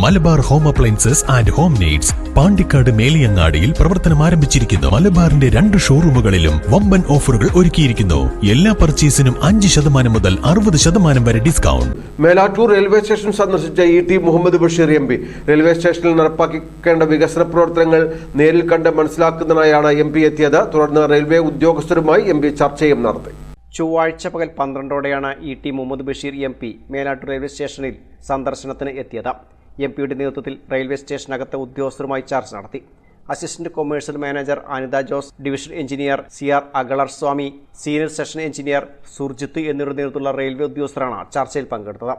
Malabar home appliances and home needs Pandikkad മേലിയങ്ങാടിയിൽ പ്രവർത്തനം ആരംഭിച്ചിരിക്കുന്നു. മലബാറിന്റെ രണ്ട് ഷോറൂമുകളിലും വമ്പൻ ഓഫറുകൾ ഒരുക്കിയിരിക്കുന്നു. എല്ലാ പർച്ചേസിനും അഞ്ച് ശതമാനം മുതൽ അറുപത് ശതമാനം വരെ ഡിസ്കൗണ്ട്. മേലാറ്റൂർ റെയിൽവേ സ്റ്റേഷൻ സന്ദർശിച്ച E T Muhammad Basheer M P. Railway സ്റ്റേഷനിൽ നടപ്പാക്കേണ്ട വികസന പ്രവർത്തനങ്ങൾ നേരിൽ കണ്ട് മനസ്സിലാക്കുന്നതിനായാണ് എം പി എത്തിയത്. തുടർന്ന് റെയിൽവേ ഉദ്യോഗസ്ഥരുമായി എം പി ചർച്ചയും നടത്തി. ചൊവ്വാഴ്ച പകൽ പന്ത്രണ്ടോടെയാണ് E T Muhammad Basheer M P Melattur railway സ്റ്റേഷനിൽ സന്ദർശനത്തിന് എത്തിയത്. എം പിയുടെ നേതൃത്വത്തിൽ റെയിൽവേ സ്റ്റേഷനകത്തെ ഉദ്യോഗസ്ഥരുമായി ചർച്ച നടത്തി. Assistant commercial manager Anitha Jose division engineer C R Agalarswamy senior section engineer Surjith എന്നിവരുടെ നേതൃത്വത്തിലുള്ള റെയിൽവേ ഉദ്യോഗസ്ഥരാണ് ചർച്ചയിൽ പങ്കെടുത്തത്.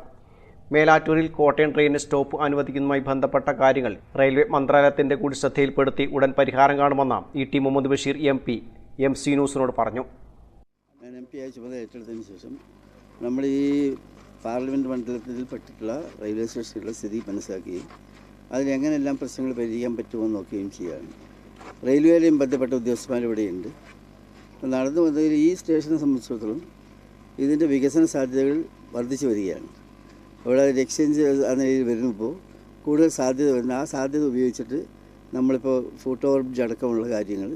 മേലാറ്റൂരിൽ കോട്ടയം ട്രെയിനിന് സ്റ്റോപ്പ് അനുവദിക്കുന്നതുമായി ബന്ധപ്പെട്ട കാര്യങ്ങൾ റെയിൽവേ മന്ത്രാലയത്തിന്റെ കൂടി ശ്രദ്ധയിൽപ്പെടുത്തി ഉടൻ പരിഹാരം കാണുമെന്ന് E T Muhammad Basheer M P M C ന്യൂസിനോട് പറഞ്ഞു. ഞാൻ എം പി ആയി ചുമതല ഏറ്റെടുത്തതിന് ശേഷം നമ്മൾ ഈ പാർലമെന്റ് മണ്ഡലത്തിൽ പെട്ടിട്ടുള്ള റെയിൽവേ സ്റ്റേഷനുകളുടെ സ്ഥിതി മനസ്സിലാക്കുകയും അതിലെങ്ങനെല്ലാം പ്രശ്നങ്ങൾ പരിഹരിക്കാൻ പറ്റുമെന്ന് നോക്കുകയും ചെയ്യുകയാണ്. റെയിൽവേയിലെയും ബന്ധപ്പെട്ട ഉദ്യോഗസ്ഥന്മാർ ഇവിടെയുണ്ട്. നടന്നു വന്നതിൽ ഈ സ്റ്റേഷനെ സംബന്ധിച്ചിടത്തോളം ഇതിന്റെ വികസന സാധ്യതകൾ വർദ്ധിച്ചു വരികയാണ്. ഇവിടെ എക്സ്ചേഞ്ച് ആ നിലയിൽ വരുമ്പോൾ കൂടുതൽ സാധ്യത വരുന്ന ആ സാധ്യത ഉപയോഗിച്ചിട്ട് നമ്മളിപ്പോൾ ഫുട് ഓവർ ബ്രിഡ്ജ് അടക്കമുള്ള കാര്യങ്ങൾ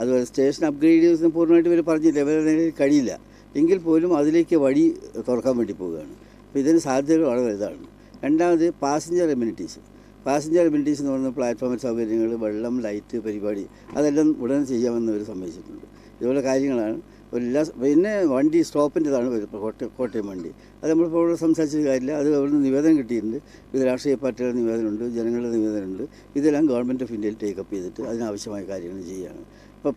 അതുപോലെ സ്റ്റേഷൻ അപ്ഗ്രേഡ് ചെയ്ത് പൂർണമായിട്ട് ഇവർ പറഞ്ഞില്ല ഇവരെ കഴിയില്ല. എങ്കിൽ പോലും അതിലേക്ക് വഴി തുറക്കാൻ വേണ്ടി പോവുകയാണ്. അപ്പോൾ ഇതിന് സാധ്യതകൾ വളരെ വലുതാണ്. രണ്ടാമത് പാസഞ്ചർ എമ്യൂണിറ്റീസ് പാസഞ്ചർ എമ്യൂണിറ്റീസ് എന്ന് പറയുന്ന പ്ലാറ്റ്ഫോമിൽ സൗകര്യങ്ങൾ വെള്ളം ലൈറ്റ് പരിപാടി അതെല്ലാം ഉടനെ ചെയ്യാമെന്ന് അവർ സമ്മതിച്ചിട്ടുണ്ട്. ഇതുപോലെ കാര്യങ്ങളാണ്. എല്ലാ പിന്നെ വണ്ടി സ്റ്റോപ്പിന്റെതാണ് കോട്ടയം കോട്ടയം വണ്ടി. അത് നമ്മളിപ്പോൾ ഇവിടെ സംസാരിച്ചത് കാര്യമില്ല. അത് അവിടുന്ന് നിവേദനം കിട്ടിയിട്ടുണ്ട്. ഇത് രാഷ്ട്രീയ പാർട്ടികളുടെ നിവേദനമുണ്ട് ജനങ്ങളുടെ നിവേദനമുണ്ട്. ഇതെല്ലാം ഗവൺമെന്റ് ഓഫ് ഇന്ത്യയിൽ ടേക്കപ്പ് ചെയ്തിട്ട് അതിനാവശ്യമായ കാര്യങ്ങൾ ചെയ്യുകയാണ്. ഇപ്പോൾ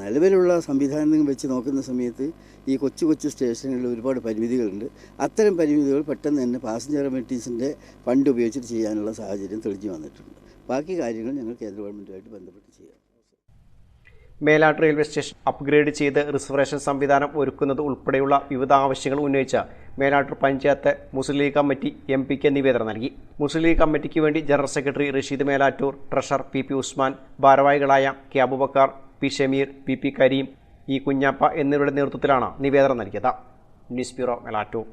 നിലവിലുള്ള സംവിധാനം വെച്ച് നോക്കുന്ന സമയത്ത് ഈ കൊച്ചു കൊച്ചു സ്റ്റേഷനുകളിൽ ഒരുപാട് പരിമിതികളുണ്ട്. അത്തരം പരിമിതികൾ പെട്ടെന്ന് തന്നെ പാസഞ്ചർ മെറ്റീസിന്റെ ഫണ്ട് ഉപയോഗിച്ചിട്ട് ചെയ്യാനുള്ള സാഹചര്യം തെളിഞ്ഞു വന്നിട്ടുണ്ട്. ബാക്കി കാര്യങ്ങൾ ഞങ്ങൾ കേന്ദ്ര ഗവൺമെന്റുമായിട്ട് ബന്ധപ്പെട്ട് ചെയ്യാം. മേലാട്ട് റെയിൽവേ സ്റ്റേഷൻ അപ്ഗ്രേഡ് ചെയ്ത് റിസർവേഷൻ സംവിധാനം ഒരുക്കുന്നത് ഉൾപ്പെടെയുള്ള വിവിധ ആവശ്യങ്ങൾ ഉന്നയിച്ച മേലാട്ടൂർ പഞ്ചായത്ത് മുസ്ലിം ലീഗ് കമ്മിറ്റി എം പിക്ക് നിവേദനം നൽകി. മുസ്ലിം ലീഗ് കമ്മിറ്റിക്ക് വേണ്ടി general secretary Rasheed Melattur treasurer P P Usman ഭാരവാഹികളായ K Abubakkar P Shameer P P Kareem E Kunhappa എന്നിവരുടെ നേതൃത്വത്തിലാണ് നിവേദനം നൽകിയത്. News bureau Melattur.